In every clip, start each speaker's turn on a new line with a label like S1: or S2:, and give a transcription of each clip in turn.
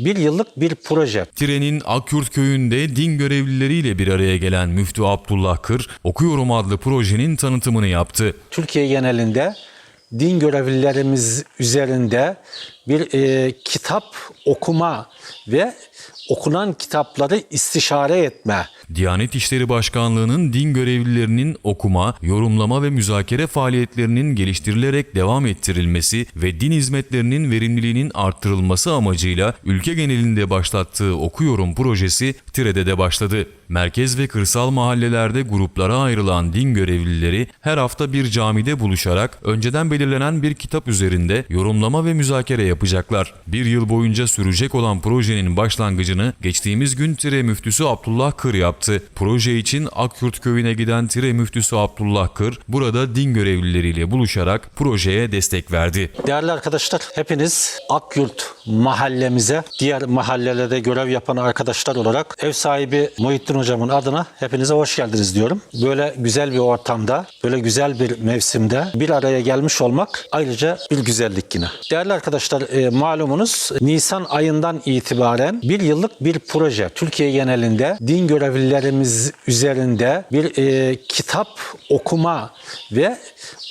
S1: Bir yıllık bir proje.
S2: Tire'nin Akyurt köyünde din görevlileriyle bir araya gelen Müftü Abdullah Kır, Okuyorum adlı projenin tanıtımını yaptı.
S1: Türkiye genelinde din görevlilerimiz üzerinde bir e, kitap okuma ve okunan kitapları istişare etme,
S2: Diyanet İşleri Başkanlığı'nın din görevlilerinin okuma, yorumlama ve müzakere faaliyetlerinin geliştirilerek devam ettirilmesi ve din hizmetlerinin verimliliğinin arttırılması amacıyla ülke genelinde başlattığı Okuyorum projesi Tire'de de başladı. Merkez ve kırsal mahallelerde gruplara ayrılan din görevlileri her hafta bir camide buluşarak önceden belirlenen bir kitap üzerinde yorumlama ve müzakere yapacaklar. Bir yıl boyunca sürecek olan projenin başlangıcını geçtiğimiz gün Tire müftüsü Abdullah Kır yaptı. Proje için Akyurt köyüne giden Tire müftüsü Abdullah Kır burada din görevlileriyle buluşarak projeye destek verdi.
S1: Değerli arkadaşlar hepiniz Akyurt mahallemize diğer mahallelerde görev yapan arkadaşlar olarak ev sahibi Muhittin hocamın adına hepinize hoş geldiniz diyorum. Böyle güzel bir ortamda, böyle güzel bir mevsimde bir araya gelmiş olmak ayrıca bir güzellik yine. Değerli arkadaşlar e, malumunuz Nisan ayından itibaren bir yıllık bir proje. Türkiye genelinde din görevlilerimiz üzerinde bir e, kitap okuma ve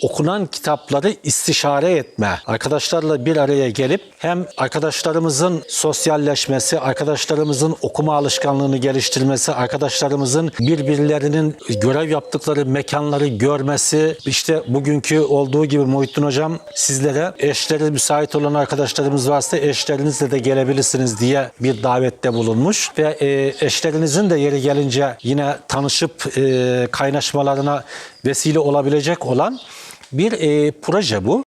S1: okunan kitapları istişare etme, arkadaşlarla bir araya gelip hem arkadaşlarımızın sosyalleşmesi, arkadaşlarımızın okuma alışkanlığını geliştirmesi, arkadaşlarımızın birbirlerinin görev yaptıkları mekanları görmesi, işte bugünkü olduğu gibi Muhittin Hocam sizlere eşleri müsait olan arkadaşlarımız varsa eşlerinizle de gelebilirsiniz diye bir davette bulunmuş ve e, eşlerinizin de yeri gelince yine tanışıp e, kaynaşmalarına vesile olabilecek olan bir e, proje bu.